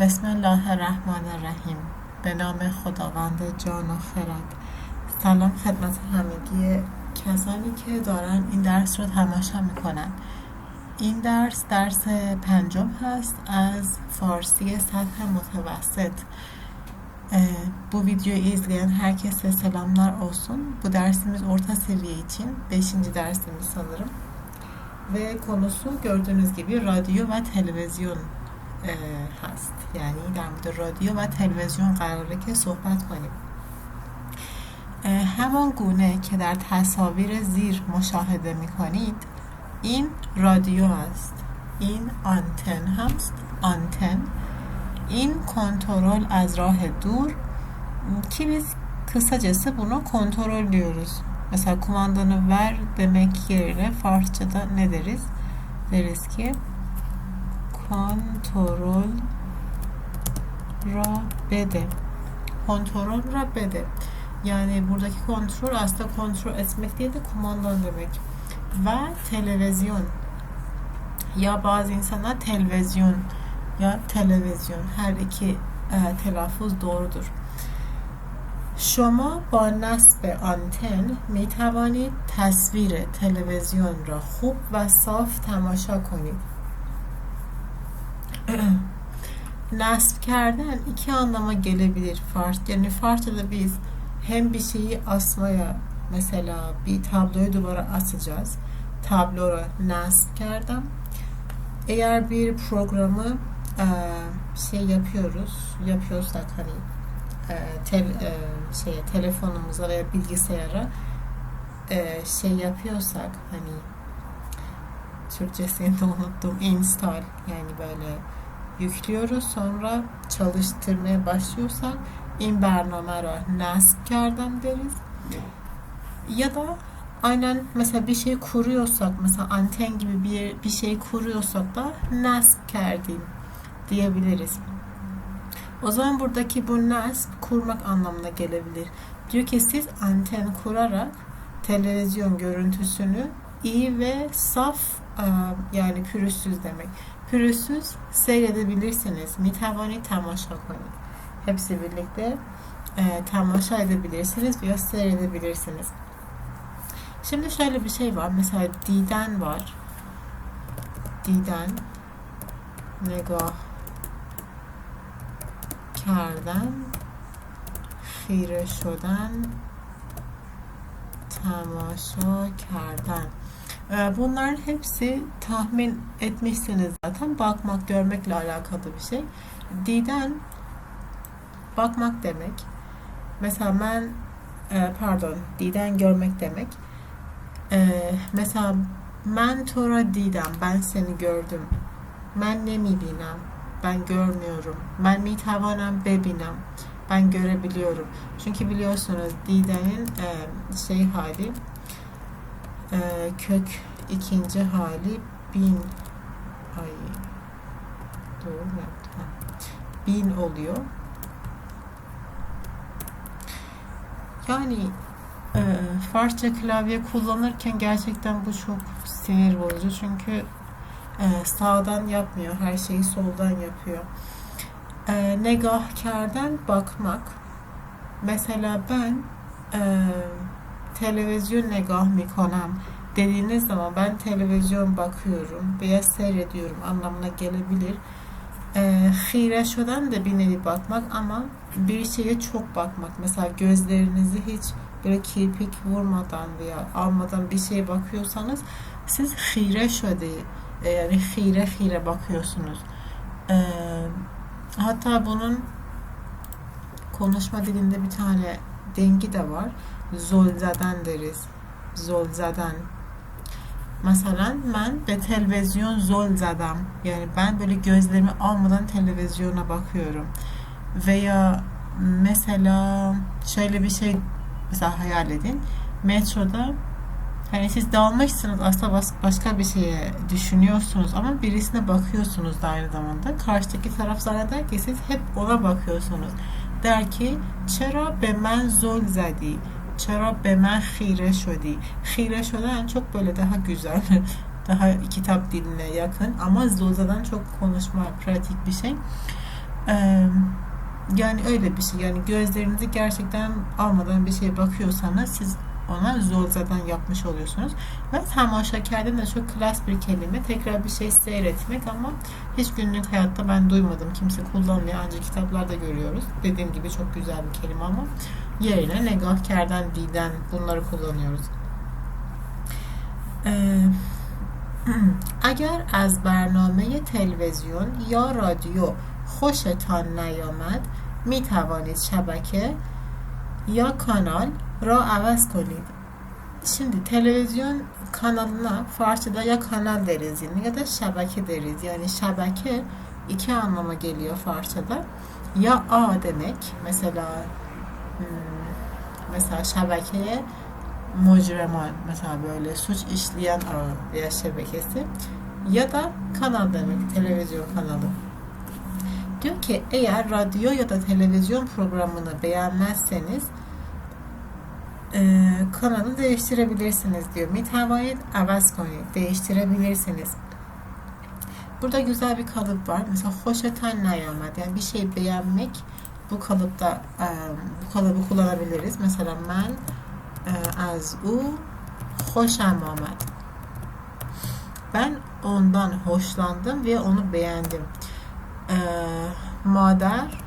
بسم الله الرحمن الرحیم. به نام خداوند جان و خرد. سلام خدمت همگی کسانی که دارن این درس رو تماشا می‌کنن. این درس درس پنجم هست از فارسی سطح متوسط. بو ویدیو ایز گیرن هر کسی سلاملار اوسون بو درسیمیز ارتا سویه ایچین بشینجی درسیمیز سانرم و کنوسو گردونوز گیبی رادیو و تلویزیون. هست. یعنی در مورد رادیو و تلویزیون قراره که صحبت کنیم. همان گونه که در تصاویر زیر مشاهده می کنید این رادیو است. این آنتن هست. آنتن. این کنترل از راه دور. ki biz kısacası bunu kontrol diyoruz. Mesela kumandanı ver demek yerine Farsçada ne deriz? Deriz ki کنترل را بده. کنترل را بده. یعنی buradaki کنترل aslında کنترل etmek değil de دمک و تلویزیون. یا بعض انسان تلویزیون یا تلویزیون. هر ایکی تلفظ دوردور شما با نصب آنتن می توانید تصویر تلویزیون را خوب و صاف تماشا کنید. Nasb kərdən iki anlama gelebilir Fars. Yani Farsçada biz hem bir şeyi asmaya mesela bir tabloyu duvara asacağız. Tablora nasb kerdem. Eğer bir programı e, şey yapıyoruz, yapıyorsak hani e, tel, e, şeye, telefonumuza veya bilgisayara e, şey yapıyorsak hani Türkçesini de unuttum. Install yani böyle yüklüyoruz. Sonra çalıştırmaya başlıyorsak imbernomera naskerden deriz. Ya da aynen mesela bir şey kuruyorsak mesela anten gibi bir, bir şey kuruyorsak da naskerdim diyebiliriz. O zaman buradaki bu nasb kurmak anlamına gelebilir. Diyor ki siz anten kurarak televizyon görüntüsünü iyi ve saf yani pürüzsüz demek. Pürüzsüz seyredebilirsiniz. Mitavani tamaşa koyun. Hepsi birlikte e, tamaşa edebilirsiniz veya seyredebilirsiniz. Şimdi şöyle bir şey var. Mesela diden var. Diden نگاه کردن خیره شدن تماشا کردن Bunların hepsi tahmin etmişsiniz zaten. Bakmak, görmekle alakalı bir şey. Diden bakmak demek. Mesela ben pardon, diden görmek demek. Mesela ben tora didem, ben seni gördüm. Ben ne binem, ben görmüyorum. Ben mi tavanem bebinem, ben görebiliyorum. Çünkü biliyorsunuz didenin şey hali e, kök ikinci hali bin ay doğru yaptım? Ha. bin oluyor. Yani e, Farsça klavye kullanırken gerçekten bu çok sinir bozucu çünkü e, sağdan yapmıyor her şeyi soldan yapıyor. E, negahkardan bakmak mesela ben e, televizyon negah mikonam dediğiniz zaman ben televizyon bakıyorum veya seyrediyorum anlamına gelebilir. E, hire şodan da bir nevi bakmak ama bir şeye çok bakmak. Mesela gözlerinizi hiç böyle kirpik vurmadan veya almadan bir şeye bakıyorsanız siz hire şöde yani hire hire bakıyorsunuz. E, hatta bunun konuşma dilinde bir tane dengi de var. Zolzadan deriz. Zolzadan. Mesela ben ve televizyon zol zadam. Yani ben böyle gözlerimi almadan televizyona bakıyorum. Veya mesela şöyle bir şey mesela hayal edin. Metroda hani siz dalmışsınız aslında başka bir şeye düşünüyorsunuz ama birisine bakıyorsunuz da aynı zamanda. Karşıdaki taraf zanneder ki siz hep ona bakıyorsunuz. Der ki çera be men zol zadi çera be men خیره şodi. Khire şodan çok böyle daha güzel, daha kitap diline yakın ama Zolza'dan çok konuşma, pratik bir şey. Ee, yani öyle bir şey. Yani gözlerinizi gerçekten almadan bir şeye bakıyorsanız siz ona zorzadan yapmış oluyorsunuz. Ve tamaşakarda da çok klas bir kelime. Tekrar bir şey seyretmek ama hiç günlük hayatta ben duymadım. Kimse kullanmıyor. Ancak kitaplarda görüyoruz. Dediğim gibi çok güzel bir kelime ama yerine negahkerden, diden bunları kullanıyoruz. اگر از برنامه تلویزیون یا رادیو خوشتان نیامد می توانید شبکه یا کانال را عوض کنید. Şimdi televizyon kanalına Farsçada ya kanal deriz yine ya da şebeke deriz. Yani şebeke iki anlama geliyor Farsçada. Ya A demek mesela hmm, mesela şebekeye mucreman mesela böyle suç işleyen ağ veya şebekesi ya da kanal demek televizyon kanalı. Diyor ki eğer radyo ya da televizyon programını beğenmezseniz e, kanalı değiştirebilirsiniz diyor. Mitavayet avaz konuyet değiştirebilirsiniz. Burada güzel bir kalıp var. Mesela hoşetan nayamet yani bir şey beğenmek bu kalıpta e, bu kalıbı kullanabiliriz. Mesela ben e, az u hoşam amad. Ben ondan hoşlandım ve onu beğendim. E, madar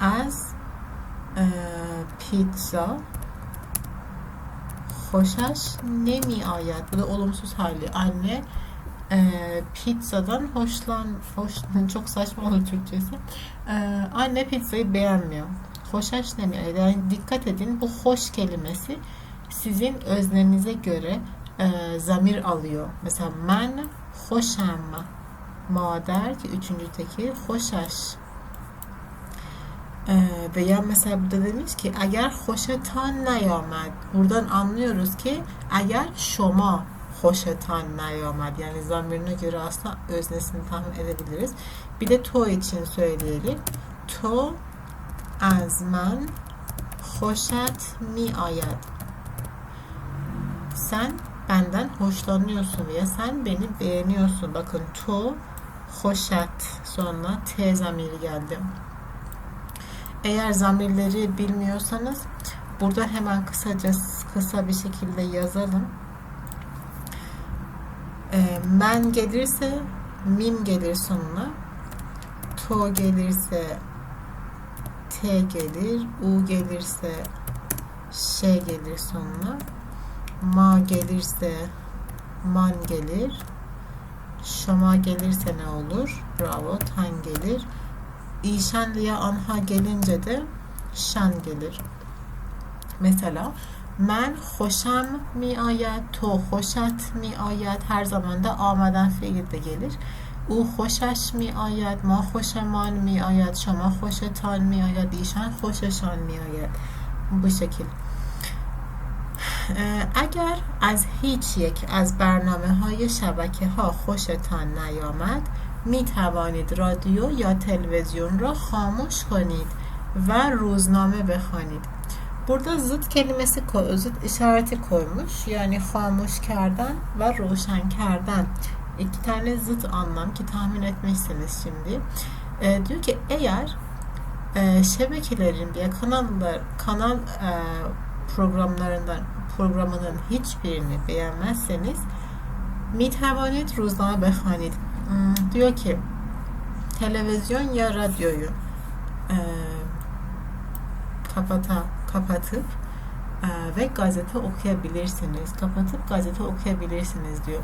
az e, pizza hoşaş ne mi ayet? Bu da olumsuz hali. Anne e, pizzadan hoşlan hoş çok saçma oldu Türkçesi. E, anne pizzayı beğenmiyor. Hoşaş demiyor. Yani dikkat edin bu hoş kelimesi sizin öznenize göre e, zamir alıyor. Mesela ben hoşam mader ki üçüncüdeki hoşaş ee, veya mesela burada demiş ki eğer hoşetan neyamad buradan anlıyoruz ki eğer şoma hoşetan نیامد yani zamirine göre aslında öznesini tahmin edebiliriz. Bir de to için söyleyelim. To از من خوشت می آید sen benden hoşlanıyorsun veya sen beni beğeniyorsun. Bakın to hoşat sonra t zamiri geldi. Eğer zamirleri bilmiyorsanız burada hemen kısaca kısa bir şekilde yazalım. Men gelirse mim gelir sonuna. To gelirse T gelir. U gelirse şey gelir sonuna. Ma gelirse man gelir. Şama gelirse ne olur? Bravo. Tan gelir. İşenliye anha gelince de şan gelir. Mesela men hoşam mi ayet, to hoşat mi ayet her zaman da amadan fiil de gelir. او خوشش می آید ما خوشمان می آید شما خوشتان می آید ایشان خوششان می آید bu şekil اگر از هیچ یک از برنامه های شبکه ها خوشتان نیامد می توانید رادیو یا تلویزیون را خاموش کنید و روزنامه بخوانید. Burada zıt kelimesi zıt işareti koymuş. Yani famuşkerden ve roşenkerden. İki tane zıt anlam ki tahmin etmişsiniz şimdi. E, diyor ki eğer e, şebekelerin ya kanallar kanal e, programlarından programının hiçbirini beğenmezseniz mitavonit ruzna behanit hmm, diyor ki televizyon ya radyoyu e, kapata kapatıp e, ve gazete okuyabilirsiniz. Kapatıp gazete okuyabilirsiniz diyor.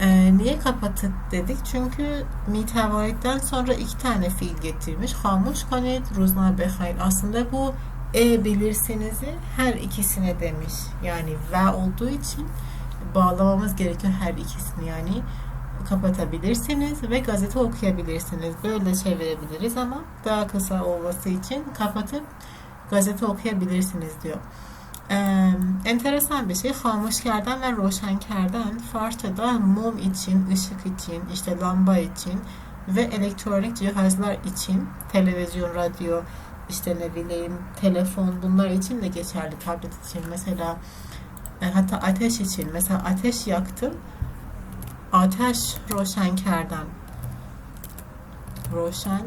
E, niye kapatıp dedik? Çünkü mitavayitten sonra iki tane fiil getirmiş. Hamuş kanet, ruzna behayr. Aslında bu e bilirsinizi her ikisine demiş. Yani ve olduğu için bağlamamız gerekiyor her ikisini. Yani kapatabilirsiniz ve gazete okuyabilirsiniz. Böyle çevirebiliriz ama daha kısa olması için kapatıp gazete okuyabilirsiniz diyor. Ee, enteresan bir şey. Hamuşkerden ve roşenkerden Farsçada mum için, ışık için, işte lamba için ve elektronik cihazlar için televizyon, radyo, işte ne bileyim telefon bunlar için de geçerli tablet için mesela e, hatta ateş için mesela ateş yaktım ateş roşen kerdem roşen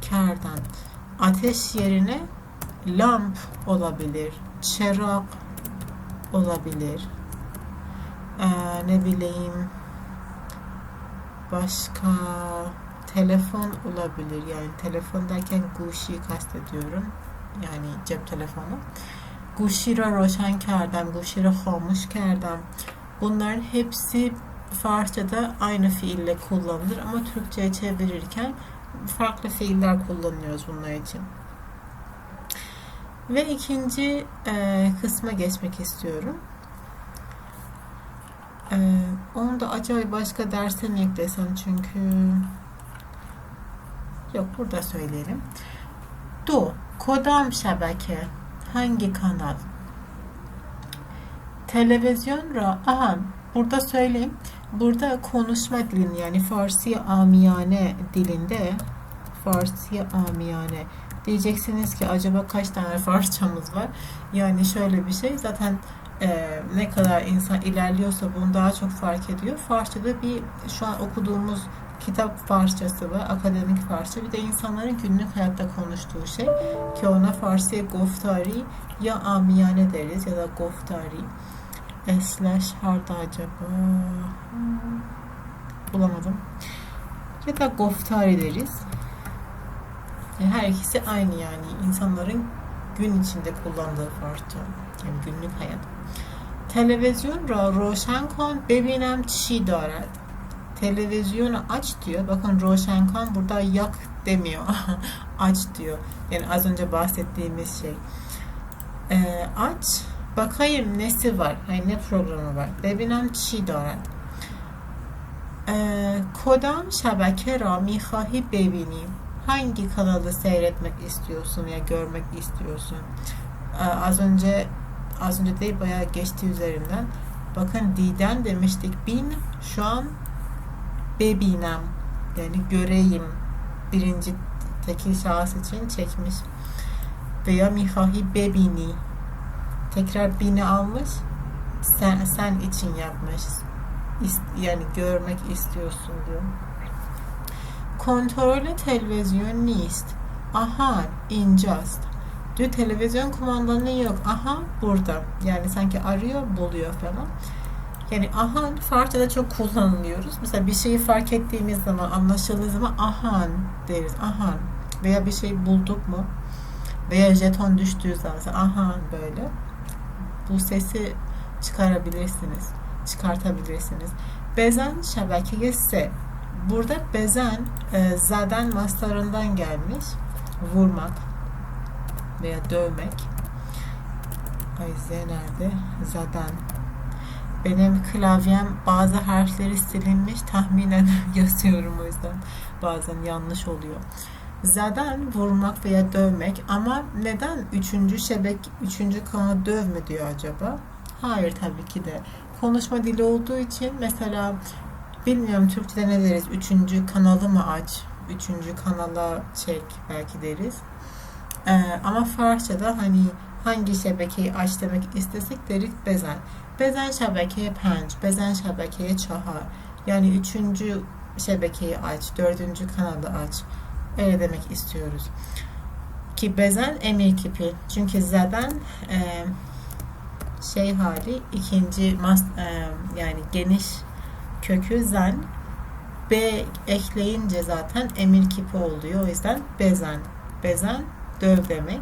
kerdem. Ateş yerine lamp olabilir. Çırak olabilir. Ee, ne bileyim başka telefon olabilir. Yani telefon derken guşi kastediyorum. Yani cep telefonu. Guşi ra roşan kerdem, guşi ra hamuş kerdem. Bunların hepsi Farsçada aynı fiille kullanılır ama Türkçe'ye çevirirken farklı fiiller kullanıyoruz bunlar için. Ve ikinci e, kısma geçmek istiyorum. E, onu da acaba başka derse mi eklesem çünkü yok burada söyleyelim. Do, kodam şebeke, hangi kanal? Televizyon ra, aha burada söyleyeyim. Burada konuşma dilini yani Farsi amiyane dilinde Farsi amiyane diyeceksiniz ki acaba kaç tane Farsçamız var? Yani şöyle bir şey zaten e, ne kadar insan ilerliyorsa bunu daha çok fark ediyor. Farsçada bir şu an okuduğumuz kitap Farsçası var, akademik Farsça. Bir de insanların günlük hayatta konuştuğu şey ki ona Farsiye goftari ya amiyane deriz ya da goftari. Eslash harda acaba? Bulamadım. Ya da goftari deriz. Yani her ikisi aynı yani. insanların gün içinde kullandığı Farsça. Yani günlük hayat. Televizyon ra roşan kon bebinem çi darad. Televizyonu aç diyor. Bakın roşan kon burada yak demiyor. aç diyor. Yani az önce bahsettiğimiz şey. Ee, aç bakayım nesi var. Hani ne programı var. ببینم چی دارد کدام شبکه را میخواهی ببینی hangi kanalı seyretmek istiyorsun ya görmek istiyorsun? Ee, az önce az önce değil bayağı geçti üzerinden. Bakın diden demiştik bin şu an bebinem yani göreyim birinci tekil şahıs için çekmiş. Veya mihahi bebini tekrar bini almış sen, sen için yapmış yani görmek istiyorsun diyor kontrol televizyon نیست aha اینجاست diyor televizyon kumandanı yok aha burada yani sanki arıyor buluyor falan yani ahan Farsçada çok kullanılıyoruz. Mesela bir şeyi fark ettiğimiz zaman, anlaşıldığı zaman ahan deriz. Ahan. Veya bir şey bulduk mu? Veya jeton düştüğü zaman mesela ahan böyle bu sesi çıkarabilirsiniz. Çıkartabilirsiniz. Bezen şebekeye se. Burada bezen e, zaten maslarından gelmiş. Vurmak veya dövmek. Ay Z nerede? Zaten. Benim klavyem bazı harfleri silinmiş. Tahminen yazıyorum o yüzden. Bazen yanlış oluyor. Zaten vurmak veya dövmek ama neden üçüncü şebek, üçüncü kanı dövme diyor acaba? Hayır tabii ki de. Konuşma dili olduğu için mesela bilmiyorum Türkçe'de ne deriz? Üçüncü kanalı mı aç? Üçüncü kanala çek belki deriz. Ee, ama Farsça'da hani hangi şebekeyi aç demek istesek deriz bezen. Bezen şebekeye penç, bezen şebekeye çahar. Yani üçüncü şebekeyi aç, dördüncü kanalı aç. Öyle demek istiyoruz. Ki bezen emir kipi. Çünkü zaten e, şey hali ikinci mas, e, yani geniş kökü zen B ekleyince zaten emir kipi oluyor. O yüzden bezen. Bezen döv demek,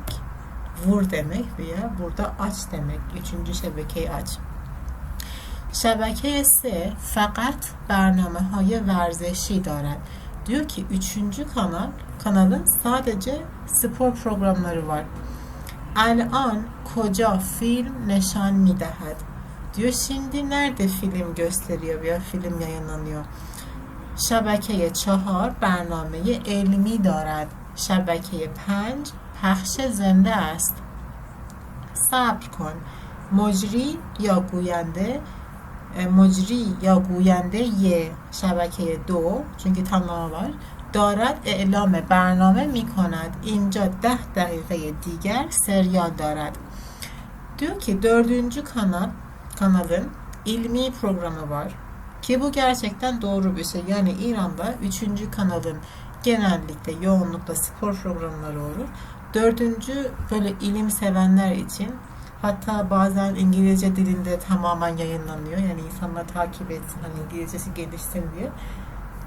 vur demek veya burada aç demek. Üçüncü şebekeyi aç. شبکه سه فقط برنامه های ورزشی دارد. Diyor ki üçüncü kanal kanalın sadece spor programları var. الان کجا film نشان میدهد Diyor şimdi nerede film gösteriyor veya film yayınlanıyor. شبکه چهار برنامه علمی دارد شبکه پنج پخش زنده است صبر کن مجری یا گوینده مجری یا گوینده ی شبکه دو çünkü tamamı var. دارد اعلام برنامه می کند اینجا ده دقیقه دیگر سریال دارد diyor ki dördüncü kanal kanalın ilmi programı var Ki bu gerçekten doğru bir şey. Yani İran'da 3. kanalın genellikle yoğunlukla spor programları olur. Dördüncü böyle ilim sevenler için hatta bazen İngilizce dilinde tamamen yayınlanıyor. Yani insanlar takip etsin hani İngilizcesi gelişsin diye.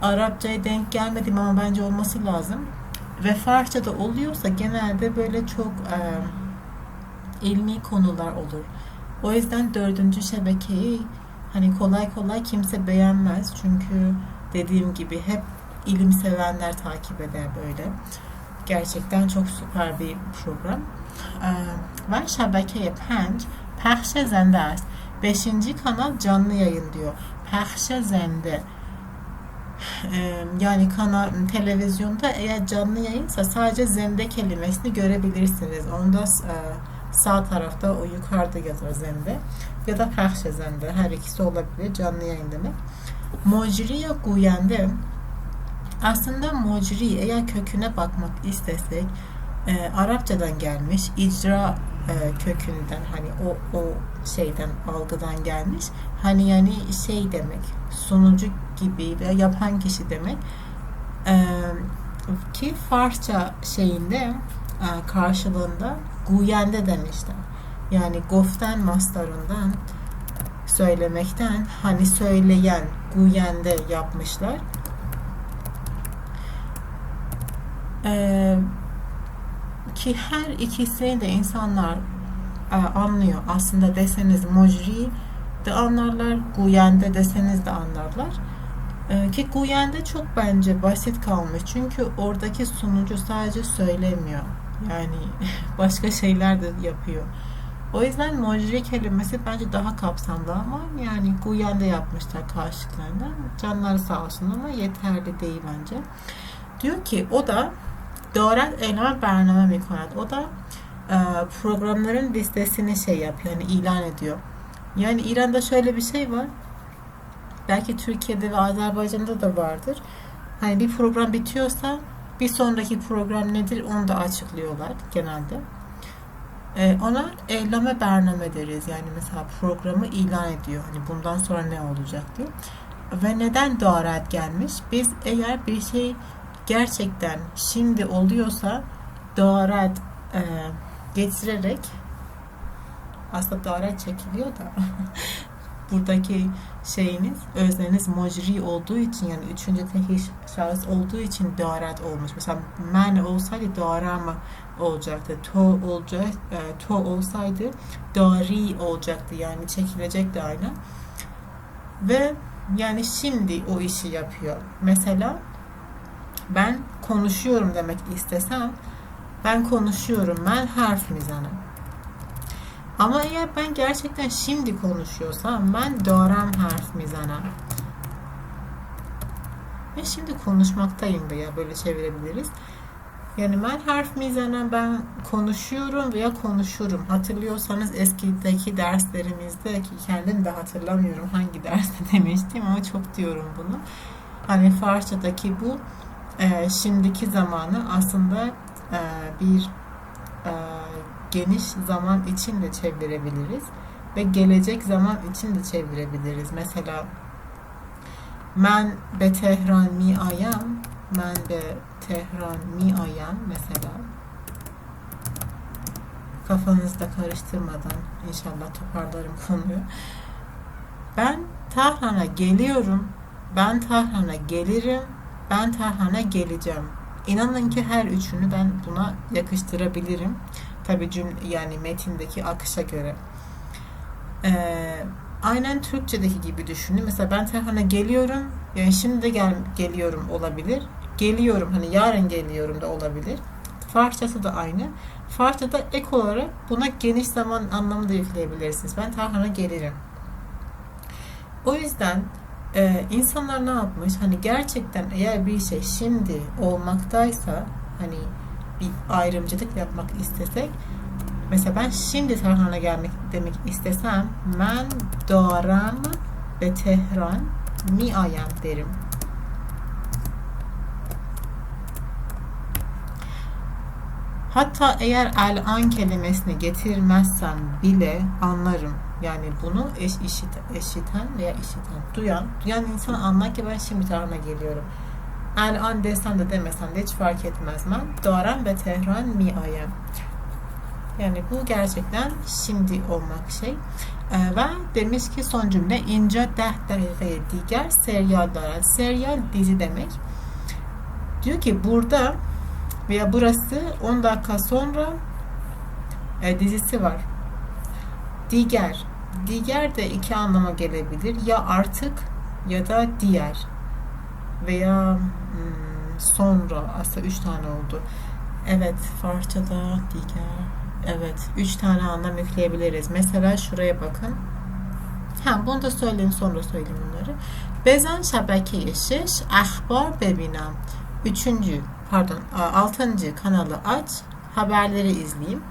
Arapçaya denk gelmedim ama bence olması lazım. Ve Farsça'da oluyorsa genelde böyle çok e, ilmi konular olur. O yüzden dördüncü şebekeyi hani kolay kolay kimse beğenmez. Çünkü dediğim gibi hep ilim sevenler takip eder böyle. Gerçekten çok süper bir program. Ve şebeke پنج پخش زنده است. Beşinci kanal canlı yayın diyor. Pahşe zende. Ee, yani kanal televizyonda eğer canlı yayınsa sadece zende kelimesini görebilirsiniz. Onda e, sağ tarafta o yukarıda yazar zende ya da pahşe zende her ikisi olabilir canlı yayın demek. Mocri guyende aslında mocri eğer köküne bakmak istesek e, Arapçadan gelmiş icra e, kökünden hani o o şeyden algıdan gelmiş hani yani şey demek sunucu gibi ve yapan kişi demek e, ki Farsça şeyinde e, karşılığında guyende demişler yani goften mastarından söylemekten hani söyleyen guyende yapmışlar eee ki her ikisini de insanlar e, anlıyor. Aslında deseniz mojri de anlarlar, guyende deseniz de anlarlar. E, ki guyende çok bence basit kalmış. Çünkü oradaki sunucu sadece söylemiyor. Yani başka şeyler de yapıyor. O yüzden mucize kelimesi bence daha kapsamlı ama yani Guyen de yapmışlar karşılıklarında. Canları sağ olsun ama yeterli değil bence. Diyor ki o da Doğrat Elan Bername Mikonat. O da e, programların listesini şey yapıyor. Yani ilan ediyor. Yani İran'da şöyle bir şey var. Belki Türkiye'de ve Azerbaycan'da da vardır. Hani bir program bitiyorsa bir sonraki program nedir onu da açıklıyorlar genelde. Ee, ona eyleme bername deriz. Yani mesela programı ilan ediyor. Hani bundan sonra ne olacak diye. Ve neden doğarat gelmiş? Biz eğer bir şey gerçekten şimdi oluyorsa doğarat e, getirerek aslında doğarat çekiliyor da buradaki şeyiniz özneniz mocri olduğu için yani üçüncü tekil şahıs olduğu için doğarat olmuş. Mesela men olsaydı doğara mı olacaktı? To olacak, e, to olsaydı doğri olacaktı. Yani çekilecekti aynı. Ve yani şimdi o işi yapıyor. Mesela ben konuşuyorum demek istesem ben konuşuyorum ben harf mizanı. Ama eğer ben gerçekten şimdi konuşuyorsam ben doğram harf mizana. Ve şimdi konuşmaktayım veya böyle çevirebiliriz. Yani ben harf mizana ben konuşuyorum veya konuşurum. Hatırlıyorsanız eskideki derslerimizde ki kendim de hatırlamıyorum hangi derste demiştim ama çok diyorum bunu. Hani Farsçadaki bu e, şimdiki zamanı aslında e, bir e, geniş zaman için de çevirebiliriz ve gelecek zaman için de çevirebiliriz. Mesela men be Tehran mi ayam men be Tehran mi ayam mesela kafanızda karıştırmadan inşallah toparlarım konuyu. Ben Tahran'a geliyorum. Ben Tahran'a gelirim ben Tarhan'a geleceğim. İnanın ki her üçünü ben buna yakıştırabilirim. Tabi cümle yani metindeki akışa göre. Ee, aynen Türkçedeki gibi düşünün. Mesela ben Tarhan'a geliyorum. Yani şimdi de gel, geliyorum olabilir. Geliyorum hani yarın geliyorum da olabilir. Farsçası da aynı. Farsçada ek olarak buna geniş zaman anlamı da yükleyebilirsiniz. Ben Tarhan'a gelirim. O yüzden ee, insanlar ne yapmış? Hani gerçekten eğer bir şey şimdi olmaktaysa hani bir ayrımcılık yapmak istesek mesela ben şimdi Tehran'a gelmek demek istesem ben doğaram ve Tehran mi ayam derim. Hatta eğer el an kelimesini getirmezsem bile anlarım. Yani bunu eş, işit, eşiten veya işiten, duyan, duyan insan anlar ki ben şimdi tarafına geliyorum. El an desem de demesem de hiç fark etmez ben. Daran ve Tehran mi ayem. Yani bu gerçekten şimdi olmak şey. Ee, ve demiş ki son cümle ince deh dakikaya diğer seriyaller. Seriyal dizi demek. Diyor ki burada veya burası 10 dakika sonra e, dizisi var. Diğer. Diğer de iki anlama gelebilir. Ya artık ya da diğer. Veya hmm, sonra. Aslında üç tane oldu. Evet. Farsçada diğer. Evet. Üç tane anlam yükleyebiliriz. Mesela şuraya bakın. Ha, bunu da söyleyeyim sonra söyleyeyim bunları. Bezan şebeke yeşiş, ahbar bebinem. Üçüncü, pardon, altıncı kanalı aç, haberleri izleyeyim.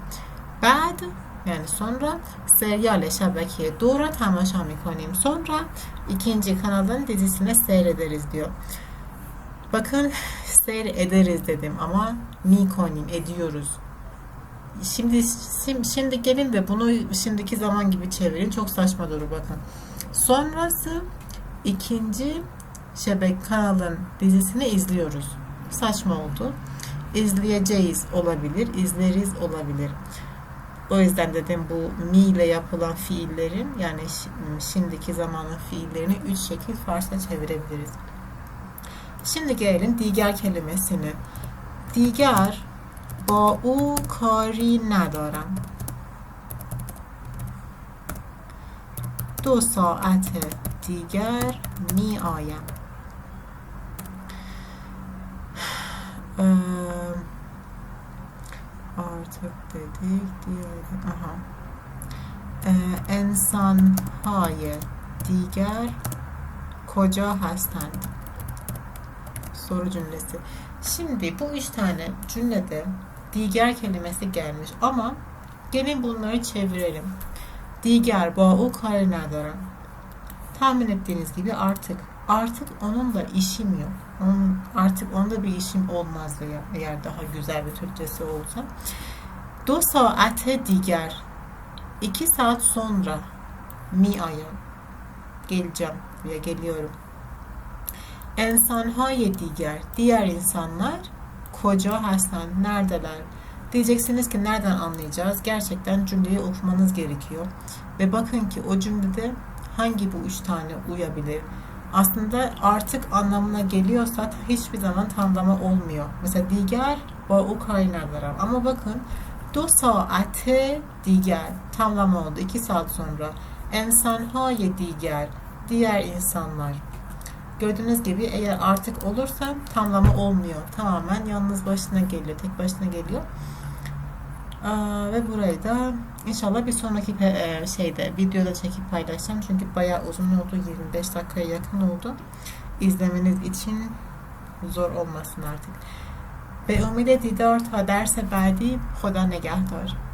Bad, yani sonra seriale şebekeye doğru tamaşa mikoniyim. Sonra ikinci kanalın dizisine seyrederiz diyor. Bakın seyrederiz dedim ama mikonim ediyoruz. Şimdi şimdi gelin de bunu şimdiki zaman gibi çevirin. Çok saçma durur bakın. Sonrası ikinci şebek kanalın dizisini izliyoruz. Saçma oldu. İzleyeceğiz olabilir, izleriz olabilir. O yüzden dedim bu mi ile yapılan fiillerin yani şimdiki zamanın fiillerini üç şekil Farsça çevirebiliriz. Şimdi gelelim diğer kelimesini. Diğer با او کاری ندارم دو ساعت دیگر می آیم Yok dedik. Diğer, aha. Ee, ensan. Diğer koca hasten. Soru cümlesi. Şimdi bu üç tane cümlede diğer kelimesi gelmiş ama gelin bunları çevirelim. Diğer bağu kare nadaran. Tahmin ettiğiniz gibi artık artık onunla işim yok. Onun, artık onda bir işim olmaz veya eğer daha güzel bir Türkçesi olsa. Do saate diğer iki saat sonra mi aya geleceğim veya geliyorum. Ensanhay diğer diğer insanlar koca Hasan neredeler? Diyeceksiniz ki nereden anlayacağız? Gerçekten cümleyi okumanız gerekiyor. Ve bakın ki o cümlede hangi bu üç tane uyabilir? Aslında artık anlamına geliyorsa hiçbir zaman tamlama olmuyor. Mesela diğer ve o kaynaklara. Ama bakın do saate diğer tamlama oldu. iki saat sonra. Ensanhaye diğer diğer insanlar. Gördüğünüz gibi eğer artık olursa tamlama olmuyor. Tamamen yalnız başına geliyor. Tek başına geliyor. Aa, ve burayı da inşallah bir sonraki e, şeyde videoda çekip paylaşacağım. Çünkü bayağı uzun oldu. 25 dakikaya yakın oldu. İzlemeniz için zor olmasın artık. به امید دیدار تا درس بعدی خدا نگهدار.